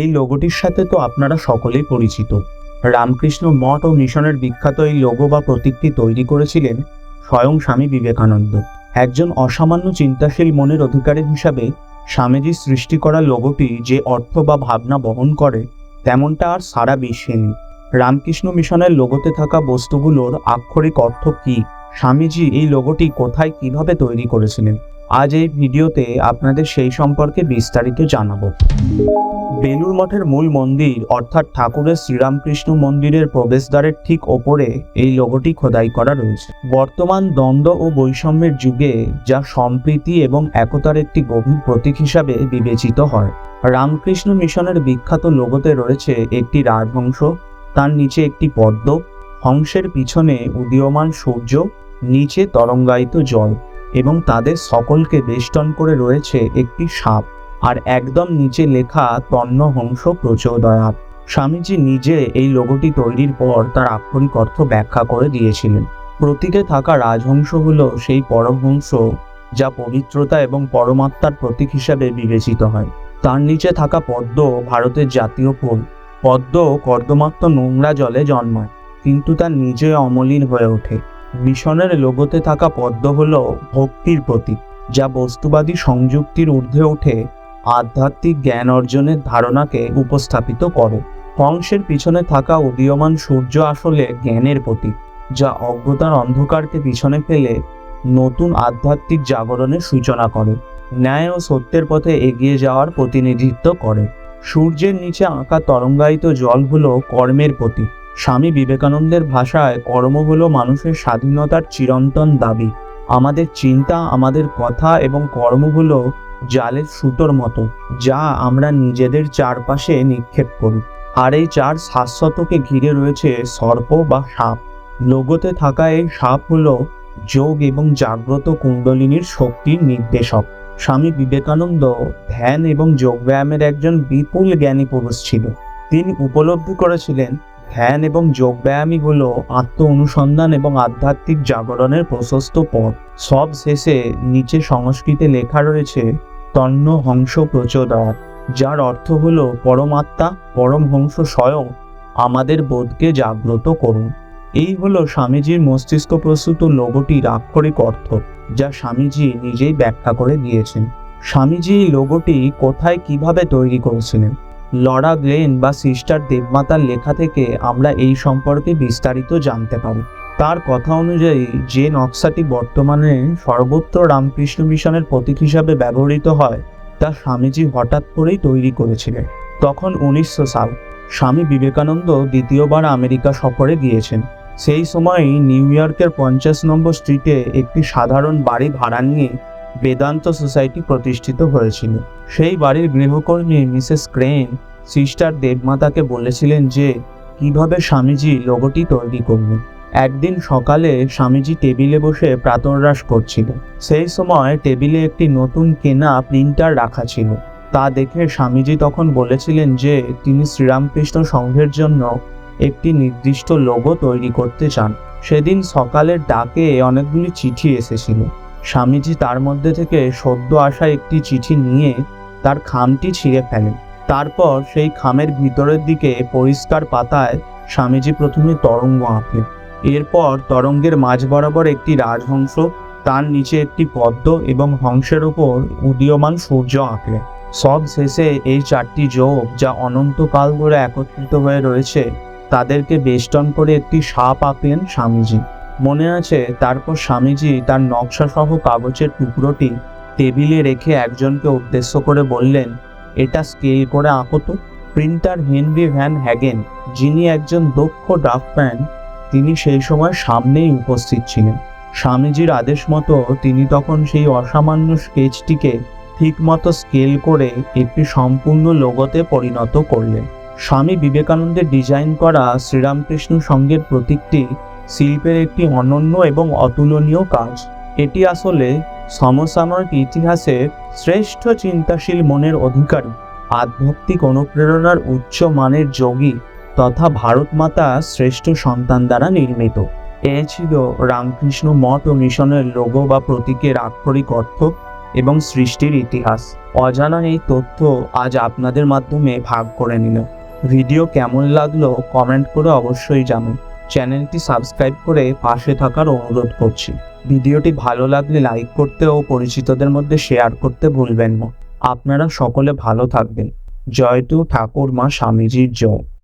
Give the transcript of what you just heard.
এই লোগোটির সাথে তো আপনারা সকলেই পরিচিত। রামকৃষ্ণ মঠ ও মিশনের বিখ্যাত এই লোগো বা প্রতীকটি তৈরি করেছিলেন স্বয়ং স্বামী বিবেকানন্দ। একজন অসামান্য চিন্তাশীল মনের অধিকারী হিসাবে স্বামীজি সৃষ্টি করা লোগোটি যে অর্থ বা ভাবনা বহন করে, তেমনটা আর সারা বিশ্বে নেই। রামকৃষ্ণ মিশনের লোগোতে থাকা বস্তুগুলোর আক্ষরিক অর্থ কী? স্বামীজি এই লোগোটি কোথায় কীভাবে তৈরি করেছিলেন? আজ এই ভিডিওতে আপনাদের সেই সম্পর্কে বিস্তারিত জানাব। বেলুর মঠের মূল মন্দির, অর্থাৎ ঠাকুরের শ্রীরামকৃষ্ণ মন্দিরের প্রবেশদ্বারের ঠিক ওপরে এই লোগোটি খোদাই করা রয়েছে। বর্তমান দ্বন্দ্ব ও বৈষম্যের যুগে যা সম্প্রীতি এবং একতার একটি গভীর প্রতীক হিসাবে বিবেচিত হয়। রামকৃষ্ণ মিশনের বিখ্যাত লোগোতে রয়েছে একটি রাজহংস তার নিচে একটি পদ্ম, হংসের পিছনে উদীয়মান সূর্য, নিচে তরঙ্গায়িত জল এবং তাদের সকলকে বেষ্টন করে রয়েছে একটি সাপ। আর একদম নিচে লেখা তন্ন হংস প্রচোদয়াত স্বামীজি নিজে এই লোগোটি তৈরির পর তার আক্ষরিক অর্থ ব্যাখ্যা করে দিয়েছিলেন। প্রতীকে থাকা রাজহংস হল সেই পরমহংস যা পবিত্রতা এবং পরমাত্মার প্রতীক হিসাবে বিবেচিত হয়। তার নিচে থাকা পদ্ম ভারতের জাতীয় ফুল। পদ্ম কর্দমাক্ত নোংরা জলে জন্মায়, কিন্তু তার নিজে অমলিন হয়ে ওঠে। মিশনের লোগোতে থাকা পদ্ম হল ভক্তির প্রতীক, যা বস্তুবাদী সংযুক্তির ঊর্ধ্বে ওঠে আধ্যাত্মিক জ্ঞান অর্জনের ধারণাকে উপস্থাপিত করে। কংসের পিছনে থাকা উদীয়মান সূর্য আসলে জ্ঞানের প্রতীক, যা অজ্ঞতার অন্ধকারকে পিছনে ফেলে নতুন আধ্যাত্মিক জাগরণের সূচনা করে। ন্যায় ও সত্যের পথে এগিয়ে যাওয়ার প্রতিনিধিত্ব করে। সূর্যের নিচে আঁকা তরঙ্গায়িত জল হলো কর্মের প্রতীক। স্বামী বিবেকানন্দের ভাষায় কর্ম হলো মানুষের স্বাধীনতার চিরন্তন দাবি। আমাদের চিন্তা, আমাদের কথা এবং কর্ম হলো জালের সুতোর মতো, যা আমরা নিজেদের চারপাশে নিক্ষেপ করি। আর এই চার শাশ্বতকে ঘিরে রয়েছে সর্প বা সাপ। লোগোতে থাকা এই সাপ হলো যোগ এবং জাগ্রত কুণ্ডলিনীর শক্তির নির্দেশক। স্বামী বিবেকানন্দ ধ্যান এবং যোগব্যায়ামের একজন বিপুল জ্ঞানী পুরুষ ছিল। তিনি উপলব্ধি করেছিলেন ধ্যান এবং যোগব্যায়ামই হল আত্ম অনুসন্ধান এবং আধ্যাত্মিক জাগরণের প্রশস্ত পথ। সব শেষে নিচে সংস্কৃতে লেখা রয়েছে, তন্ন হংস প্রচোদয়াত যার অর্থ হল, পরমাত্মা, পরমহংস স্বয়ং আমাদের বোধকে জাগ্রত করুন। এই হলো স্বামীজির মস্তিষ্ক প্রস্তুত লোগোটির আক্ষরিক অর্থ, যা স্বামীজি নিজেই ব্যাখ্যা করে দিয়েছেন। স্বামীজি এই লোগোটি কোথায় কীভাবে তৈরি করেছিলেন? লরা গ্লেন বা সিস্টার দেবমাতার লেখা থেকে আমরা এই সম্পর্কে বিস্তারিত জানতে পারি। তার কথা অনুযায়ী, যে নকশাটি বর্তমানে সর্বত্র রামকৃষ্ণ মিশনের প্রতীক হিসাবে ব্যবহৃত হয়, তা স্বামীজি হঠাৎ করেই তৈরি করেছিলেন। তখন উনিশশো সাল, স্বামী বিবেকানন্দ দ্বিতীয়বার আমেরিকা সফরে গিয়েছেন। সেই সময়ই নিউ ইয়র্কের পঞ্চাশ নম্বর স্ট্রিটে একটি সাধারণ বাড়ি ভাড়া নিয়ে বেদান্ত সোসাইটি প্রতিষ্ঠিত হয়েছিল। সেই বাড়ির গৃহকর্মী মিসেস ক্রেন সিস্টার দেবমাতাকে বলেছিলেন যে, কীভাবে স্বামীজি লোগোটি তৈরি করবেন একদিন সকালে স্বামীজি টেবিলে বসে প্রাতরাশ করছিল। সেই সময় টেবিলে একটি নতুন কেনা প্রিন্টার রাখা ছিল। তা দেখে স্বামীজি তখন বলেছিলেন যে, তিনি শ্রীরামকৃষ্ণ সংঘের জন্য একটি নির্দিষ্ট লোগো তৈরি করতে চান। সেদিন সকালের ডাকে অনেকগুলি চিঠি এসেছিল। স্বামীজি তার মধ্যে থেকে সদ্য আসা একটি চিঠি নিয়ে তার খামটি ছিঁড়ে ফেলেন। তারপর সেই খামের ভিতরের দিকে পরিষ্কার পাতায় স্বামীজি প্রথমে তরঙ্গ আঁকলেন। এরপর তরঙ্গের মাঝ বরাবর একটি রাজহংস, তার নিচে একটি পদ্ম এবং হংসের ওপর উদীয়মান সূর্য আঁকলেন। সব শেষে এই চারটি যোগ যা অনন্তকাল ধরে একত্রিত হয়ে রয়েছে, তাদেরকে বেষ্টন করে একটি সাপ আঁকলেন স্বামীজি। মনে আছে, তারপর স্বামীজি তার নকশাসহ কাগজের টুকরোটি টেবিলে রেখে একজনকে উদ্দেশ্য করে বললেন, এটা স্কেল করে আঁকো তো। প্রিন্টার হেনরি ভ্যান হ্যাগেন, যিনি একজন দক্ষ ড্রাফটম্যান, তিনি সেই সময় সামনেই উপস্থিত ছিলেন। স্বামীজির আদেশ মতো তিনি তখন সেই অসামান্য স্কেচটিকে ঠিকমতো স্কেল করে একটি সম্পূর্ণ লোগোতে পরিণত করলেন। স্বামী বিবেকানন্দের ডিজাইন করা শ্রীরামকৃষ্ণ সঙ্গের প্রতীকটি শিল্পের একটি অনন্য এবং অতুলনীয় কাজ। এটি আসলে সমসাময়িক ইতিহাসে শ্রেষ্ঠ চিন্তাশীল মনের অধিকারী। আধ্যাত্মিক অনুপ্রেরণার উচ্চ মানের যোগী তথা ভারত মাতা শ্রেষ্ঠ সন্তান দ্বারা নির্মিত। এ ছিল রামকৃষ্ণ মঠ ও মিশনের লোগো বা প্রতীকের আক্ষরিক অর্থ এবং সৃষ্টির ইতিহাস। অজানা এই তথ্য আজ আপনাদের মাধ্যমে ভাগ করে নিল। ভিডিও কেমন লাগল কমেন্ট করে অবশ্যই জানান। চ্যানেলটি সাবস্ক্রাইব করে পাশে থাকার অনুরোধ করছি। ভিডিওটি ভালো লাগলে লাইক করতে ও পরিচিতদের মধ্যে শেয়ার করতে ভুলবেন না। আপনারা সকলে ভালো থাকবেন। জয় ঠাকুর মা স্বামীজির জয়।